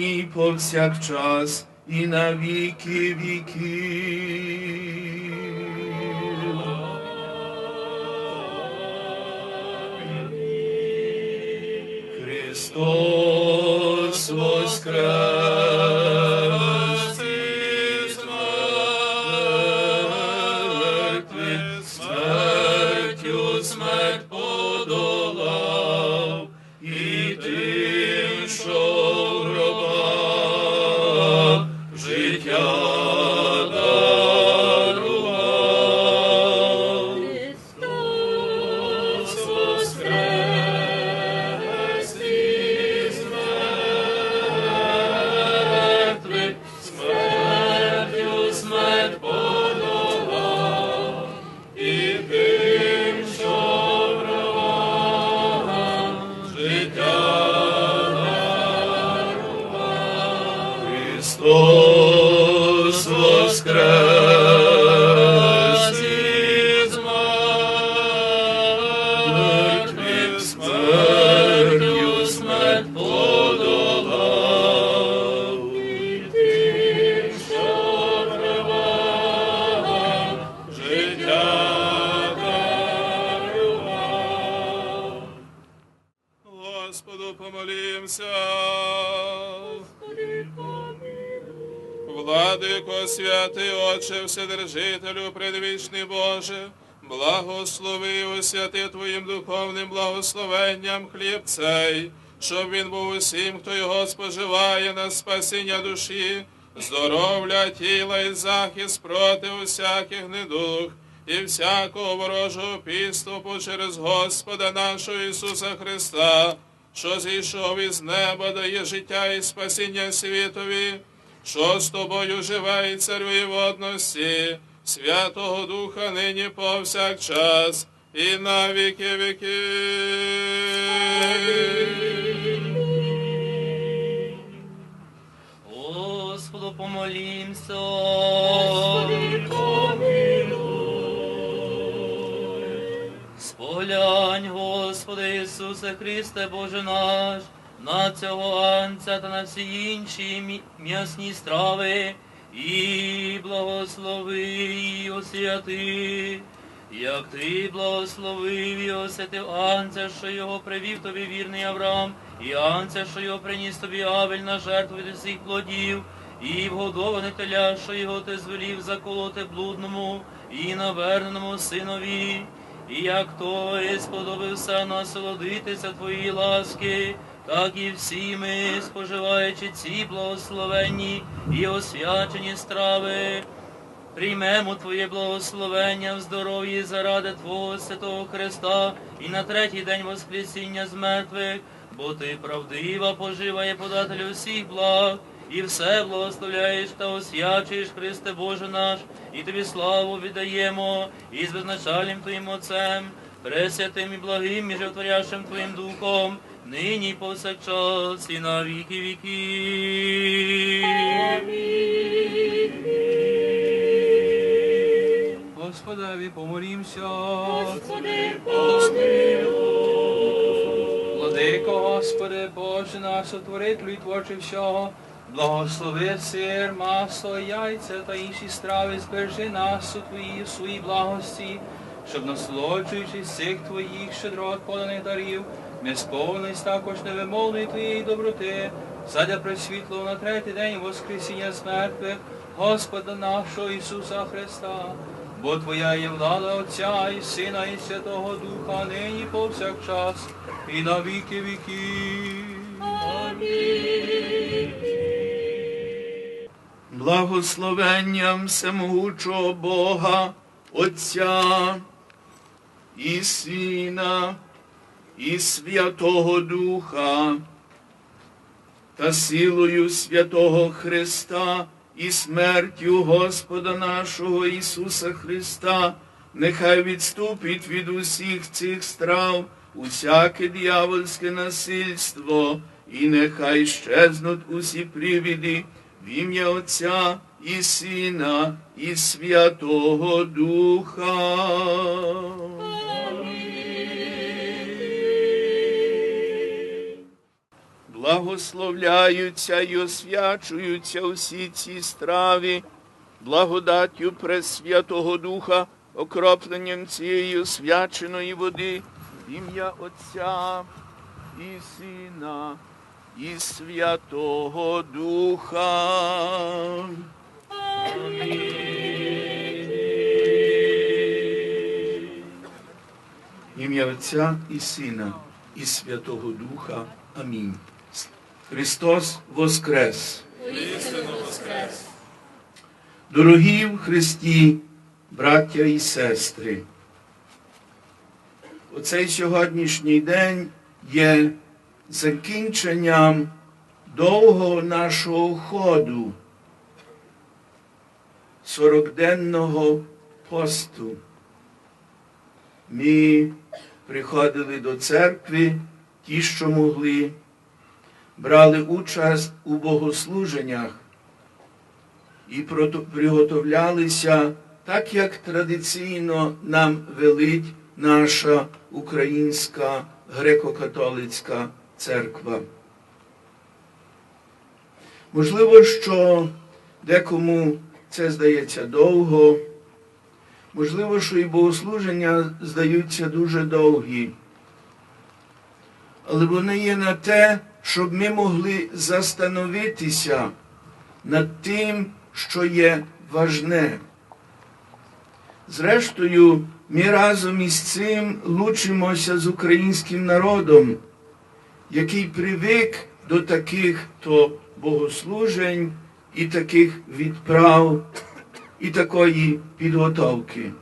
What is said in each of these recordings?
нині повсякчас, і на віки віки. Христос воскрес Господу помолімся. Господи, помилуй. Владико, святий Отче, Вседержителю, предвічний Боже, благослови освяти Твоїм духовним благословенням хліб цей, щоб він був усім, хто його споживає на спасіння душі, здоров'я тіла і захист проти усяких недуг і всякого ворожого підступу через Господа нашого Ісуса Христа, що зійшов із неба, дає життя і спасіння світові що з тобою живе і царює в одності, Святого Духа нині повсякчас і на віки віки. Господу помолімся. Господи Ісусе Христе, Боже наш, на цього анця та на всі інші м'ясні страви, і благослови і освяти, як ти благословив і освятив анця, що його привів тобі вірний Авраам, і анця, що його приніс тобі Авель на жертву від усіх плодів, і вгодоване теля, що його ти звелів заколоти блудному і наверненому синові. І як той сподобався насолодитися твоїй ласки, так і всі ми, споживаючи ці благословенні і освячені страви, приймемо Твоє благословення в здоров'ї заради Твого святого Христа і на третій день Воскресіння з мертвих, бо Ти правдива поживає подателю всіх благ, і все благословляєш та освячуєш, Христе Боже наш, і Тобі славу віддаємо, і з безначальним Твоїм Отцем, пресвятим і благим і животворящим Твоїм Духом, нині і повсякчас і на віки віків. Господеві помолімся. Господи, помилуй. Владико, Господи, Боже наш, сотворителю і творче всього, благослови сир, масло, яйця та інші страви, збережи нас у Твоїй своїй благості, щоб насолоджуючись цих Твоїх щедрот поданих дарів, ми сповнились також невимовної Твоєї доброти, задля присвітлого на третій день Воскресіння з мертвих, Господа нашого Ісуса Христа. Бо Твоя є влада Отця і Сина, і Святого Духа, нині повсякчас, і на віки віків. Благословенням всемогучого Бога, Отця і Сина, і Святого Духа, та силою святого Христа і смертю Господа нашого Ісуса Христа, нехай відступить від усіх цих страв усяке дьявольське насильство, і нехай щезнуть усі привіди в ім'я Отця і Сина, і Святого Духа. Благословляються і освячуються усі ці страви, благодаттю Пресвятого Духа, окропленням цієї освяченої води, в ім'я Отця і Сина, і Святого Духа. В Ім'я Отця і Сина, і Святого Духа. Амінь. Христос Воскрес! Дорогі в Христі, браття і сестри, оцей сьогоднішній день є закінченням довгого нашого ходу, сорокденного посту. Ми приходили до церкви, ті, що могли, брали участь у богослуженнях і приготовлялися так, як традиційно нам велить наша українська греко-католицька церква. Можливо, що декому це здається довго, можливо, що і богослуження здаються дуже довгі, але вони є на те, щоб ми могли застановитися над тим, що є важне. Зрештою, ми разом із цим лучимося з українським народом, який привик до таких то богослужень і таких відправ, і такої підготовки.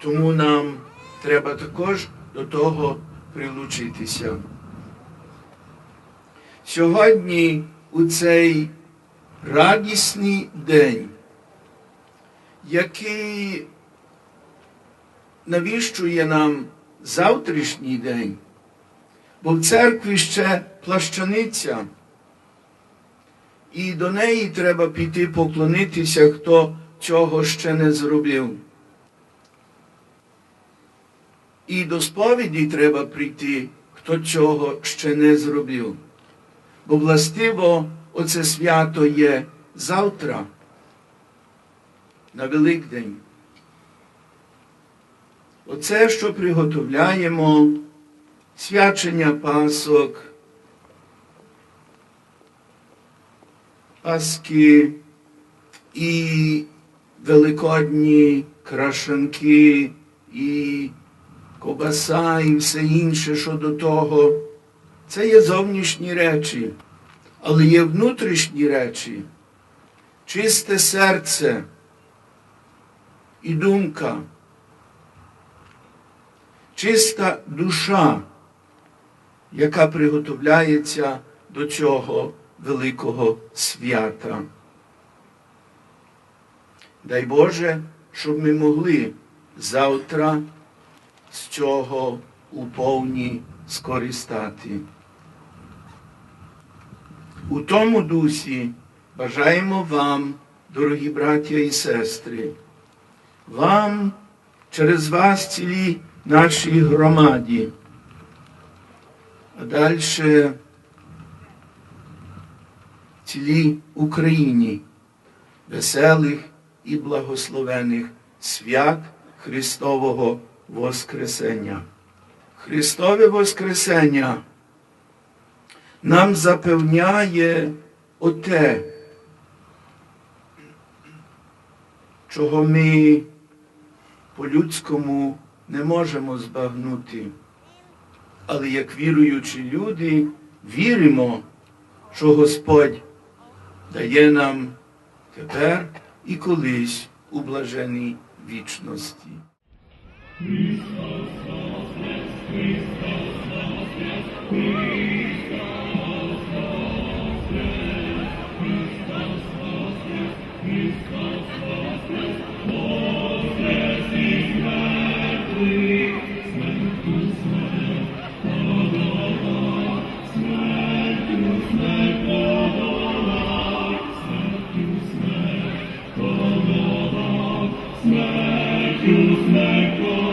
Тому нам треба також до того прилучитися. Сьогодні у цей радісний день, який навіщує нам завтрашній день, бо в церкві ще плащаниця, і до неї треба піти поклонитися, хто цього ще не зробив. І до сповіді треба прийти, хто цього ще не зробив. Бо властиво оце свято є завтра, на Великдень. Оце, що приготовляємо, свячення пасок, паски і великодні крашанки, і ковбаса, і все інше, що до того. Це є зовнішні речі, але є внутрішні речі, чисте серце і думка, чиста душа, яка приготовляється до цього великого свята. Дай Боже, щоб ми могли завтра з цього у повні скористати. У тому дусі бажаємо вам, дорогі браття і сестри, вам через вас цілій нашій громаді, а далі цілій Україні веселих і благословених свят Христового Воскресення. Христове Воскресення нам запевняє оте, чого ми по-людському не можемо збагнути. Але як віруючі люди віримо, що Господь дає нам тепер і колись у блаженій вічності. Смертю смерть